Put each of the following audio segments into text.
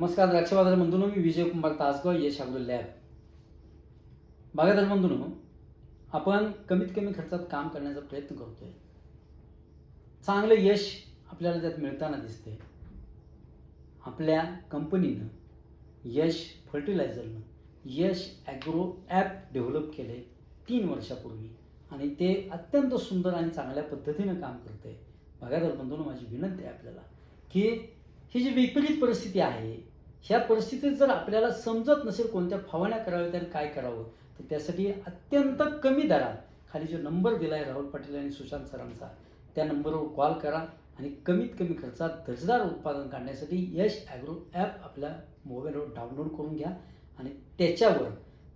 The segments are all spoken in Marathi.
नमस्कार द्राक्ष बाजार बंधूंनो मी विजय कुमार तासगाव यश अब्दुल लॅब. बागायदार बंधूंनो आपण कमीत कमी खर्चात काम करण्याचा प्रयत्न करतोय. चांगलं यश आपल्याला त्यात मिळताना दिसते आपल्या कंपनीनं यश फर्टिलायझरनं यश ॲग्रो ॲप डेव्हलप केले तीन वर्षापूर्वी आणि ते अत्यंत सुंदर आणि चांगल्या पद्धतीनं काम करते बागायदार बंधून माझी विनंती आहे आपल्याला की ही जी विपरीत परिस्थिती आहे ह्या परिस्थितीत जर आपल्याला समजत नसेल कोणत्या फवारण्या कराव्यात आणि काय करावं तर त्यासाठी अत्यंत कमी दरात खाली जो नंबर दिला आहे राहुल पाटील आणि सुशांत सरांचा त्या नंबरवर कॉल करा आणि कमीत कमी खर्चात दर्जेदार उत्पादन काढण्यासाठी यश ॲग्रो ॲप आपल्या मोबाईलवर डाउनलोड करून घ्या आणि त्याच्यावर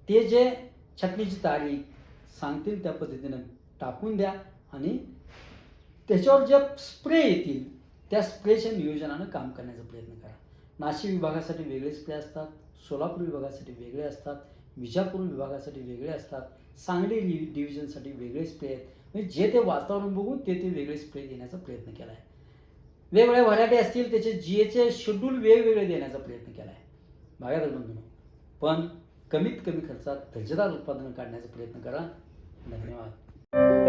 ते जे छटणीची तारीख सांगतील त्या पद्धतीनं टाकून द्या आणि त्याच्यावर ज्या स्प्रे येतील त्या स्प्रेच्या नियोजनानं काम करण्याचा प्रयत्न करा. नाशिक विभागासाठी वेगळे स्प्रे असतात सोलापूर विभागासाठी वेगळे असतात विजापूर विभागासाठी वेगळे असतात सांगली डि डिव्हिजनसाठी वेगळे स्प्रे आहेत. म्हणजे जे ते वातावरण बघून ते ते वेगळे स्प्रे देण्याचा प्रयत्न केला आहे वेगवेगळ्या व्हरायटी असतील त्याचे जी एचे शेड्यूल वेगवेगळे देण्याचा प्रयत्न केला आहे भागात बंधून. पण कमीत कमी खर्चात दर्जेदार उत्पादन काढण्याचा प्रयत्न करा. धन्यवाद.